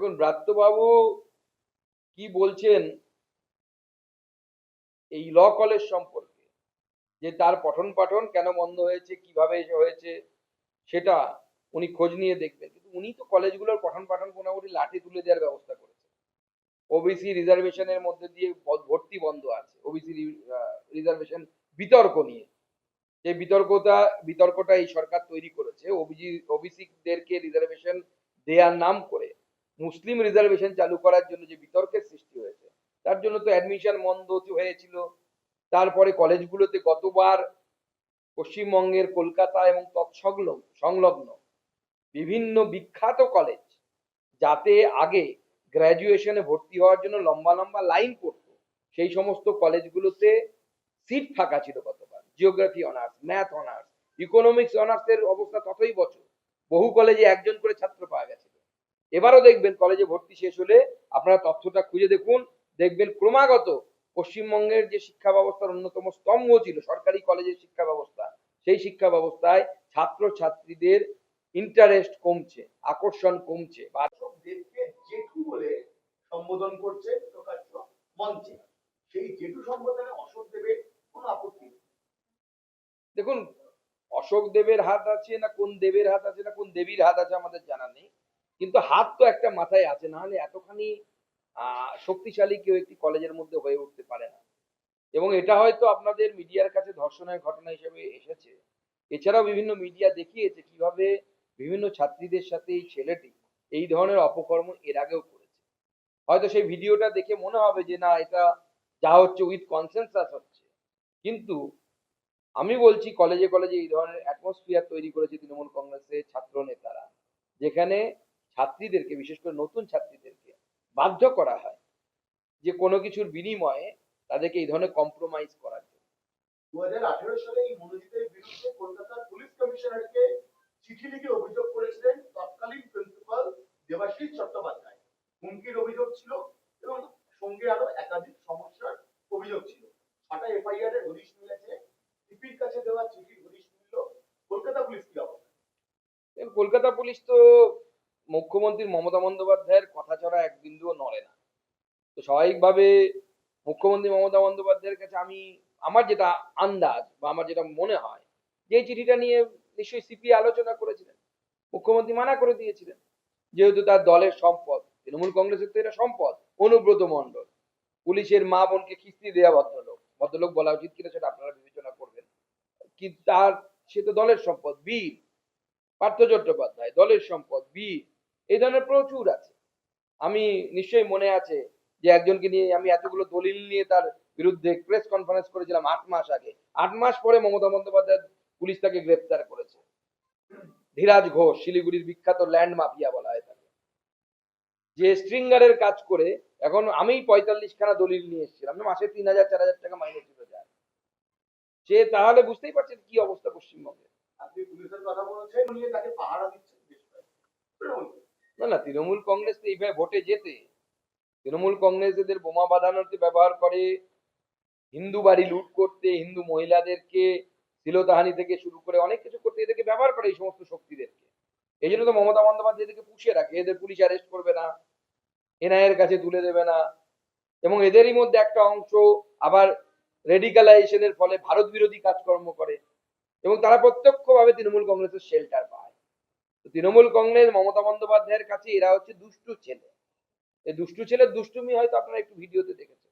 দেখুন, ব্রাত্যবাবু কি বলছেন এই ল কলেজ সম্পর্কে? যে তার পঠন পাঠন কেন বন্ধ হয়েছে, কীভাবে হয়েছে, সেটা উনি খোঁজ নিয়ে দেখবেন। কিন্তু উনি তো কলেজগুলোর পঠন পাঠন মোটামুটি লাঠি তুলে দেওয়ার ব্যবস্থা করেছে ওবিসি রিজার্ভেশনের মধ্যে দিয়ে ভর্তি বন্ধ আছে। ওবিসি রিজার্ভেশন বিতর্ক নিয়ে। যে বিতর্কটা বিতর্কটা এই সরকার তৈরি করেছে। ওবিসি ওবিসিদেরকে রিজার্ভেশন দেওয়ার নাম করে মুসলিম রিজার্ভেশন চালু করার জন্য যে বিতর্কের সৃষ্টি হয়েছে, তার জন্য তো অ্যাডমিশন বন্ধ হয়েছিল। তারপরে কলেজগুলোতে গতবার পশ্চিমবঙ্গের কলকাতা এবং তৎসংলগ্ন, সংলগ্ন বিভিন্ন বিখ্যাত কলেজ যাতে আগে গ্র্যাজুয়েশনে ভর্তি হওয়ার জন্য লম্বা লম্বা লাইন পড়তো সেই সমস্ত কলেজগুলোতে সিট ফাঁকা ছিল গতবার। Geography honours math honours economics অনার্সের অবস্থা ততই বছর। বহু কলেজে একজন করে ছাত্র পাওয়া গেছিল এবারও দেখবেন কলেজে ভর্তি শেষ হলে আপনারা তথ্যটা খুঁজে দেখুন। দেখবেন ক্রমাগত পশ্চিমবঙ্গের যে শিক্ষা ব্যবস্থার অন্যতম স্তম্ভ ছিল সরকারি কলেজের শিক্ষা ব্যবস্থা সেই শিক্ষা ব্যবস্থায় ছাত্র ছাত্রীদের ইন্টারেস্ট কমছে আকর্ষণ কমছে। বা দেবকে জেঠু বলে সম্বোধন করছে প্রকাশ্য মঞ্চে। সেই জেঠু সম্বোধনে অশোক দেবের কোনো আপত্তি দেখুন অশোক দেবের হাত আছে না কোন দেবের হাত আছে না কোন দেবীর হাত আছে আমাদের জানা নেই। কিন্তু হাত তো একটা মাথায় আছে না হলে এতখানি শক্তিশালী কেউ একটি কলেজের মধ্যে হয়ে উঠতে পারে না। এবং এটা হয়তো আপনাদের মিডিয়ার কাছে ধর্ষণের ঘটনা হিসেবে এসেছে। এছাড়াও বিভিন্ন মিডিয়া দেখিয়েছে কীভাবে বিভিন্ন ছাত্রীদের সাথে এই ছেলেটি এই ধরনের অপকর্ম এর আগেও করেছে। হয়তো সেই ভিডিওটা দেখে মনে হবে যে, না, এটা যা হচ্ছে উইথ কনসেনসাস হচ্ছে। কিন্তু আমি বলছি, কলেজে কলেজে এই ধরনের অ্যাটমসফিয়ার তৈরি করেছে তৃণমূল কংগ্রেসের ছাত্র নেতারা যেখানে ছাত্রীদেরকে বিশেষ করে নতুন ছাত্রীদেরকে বাধ্য করা হয় যে কোনো কিছুর বিনিময়ে তাদেরকে এই ধরনের কম্প্রোমাইজ করার জন্য। দু হাজার আঠেরো সালে এই মনোজিতের বিরুদ্ধে কলকাতার পুলিশ কমিশনারকে চিঠি লিখে অভিযোগ করেছিলেন তৎকালীন প্রিন্সিপাল দেবাশিস চট্টোপাধ্যায়। হুমকির অভিযোগ ছিল এবং সঙ্গে আরও একাধিক সমস্যার অভিযোগ ছিল। ছটা এফআইআর এর হদিশ মিলেছে। সিপির কাছে দেওয়া চিঠির হদিশ মিলল কলকাতা পুলিশ কি অবস্থা কলকাতা পুলিশ তো মুখ্যমন্ত্রী মমতা বন্দ্যোপাধ্যায়ের কথা ছাড়া এক বিন্দুও নড়ে না। তো স্বাভাবিকভাবে মুখ্যমন্ত্রী মমতা বন্দ্যোপাধ্যায়ের কাছে আমি, আমার যেটা আন্দাজ বা আমার যেটা মনে হয়, যে চিঠিটা নিয়ে নিশ্চয়ই সিপি আলোচনা করেছিলেন, মুখ্যমন্ত্রী মানা করে দিয়েছিলেন, যেহেতু তার দলের সম্পদ, তৃণমূল কংগ্রেসের তো এটা সম্পদ, অনুব্রত মণ্ডল, পুলিশের মা বোনকে কিস্তি দেওয়া ভদ্রলোক ভদ্রলোক বলা উচিত কিনা সেটা আপনারা বিবেচনা করবেন। কি তার, সে তো দলের সম্পদ, বীর, পার্থ চট্টোপাধ্যায়, দলের সম্পদ, বীর এই ধরনের প্রচুর আছে। আমি নিশ্চয়ই মনে আছে যে একজনকে নিয়ে আমি এতগুলো দলিল নিয়ে তার বিরুদ্ধে প্রেস কনফারেন্স করেছিলাম আট মাস আগে। আট মাস পরে মমতা বন্দ্যোপাধ্যায় পুলিশ তাকে গ্রেপ্তার করেছে। ধীরাজ ঘোষ, শিলিগুড়ির বিখ্যাত ল্যান্ড মাফিয়া বলা হয় তাকে। যে স্ট্রিঙ্গারের কাজ করে এখন আমি পঁয়তাল্লিশ খানা দলিল নিয়ে এসেছিলাম মাসে তিন হাজার, চার হাজার টাকা মাইনে ছিল যায়। সে তাহলে বুঝতেই পারছেন কি অবস্থা পশ্চিমবঙ্গে। আপনি পুলিশের কথা বলেছেন, উনি তাকে পাহারা দিচ্ছেন না না, তৃণমূল কংগ্রেস তো এইভাবে ভোটে যেতে তৃণমূল কংগ্রেস এদের বোমা বাঁধানোতে ব্যবহার করে, হিন্দু বাড়ি লুট করতে, হিন্দু মহিলাদেরকে শিলতাহানি থেকে শুরু করে অনেক কিছু করতে এদেরকে ব্যবহার করে এই সমস্ত শক্তিদেরকে। এই জন্য তো মমতা বন্দ্যোপাধ্যায় এদেরকে পুষিয়ে রাখে। এদের পুলিশ অ্যারেস্ট করবে না এনআইয়ের কাছে তুলে দেবে না। এবং এদেরই মধ্যে একটা অংশ আবার রেডিকালাইজেশনের ফলে ভারত বিরোধী কাজকর্ম করে। এবং তারা প্রত্যক্ষভাবে তৃণমূল কংগ্রেসের শেল্টার পায়। তৃণমূল কংগ্রেস, মমতা বন্দ্যোপাধ্যায়ের কাছে এরা হচ্ছে দুষ্টু ছেলে। এই দুষ্টু ছেলে দুষ্টুমি হয়তো আপনারা একটু ভিডিওতে দেখেছেন।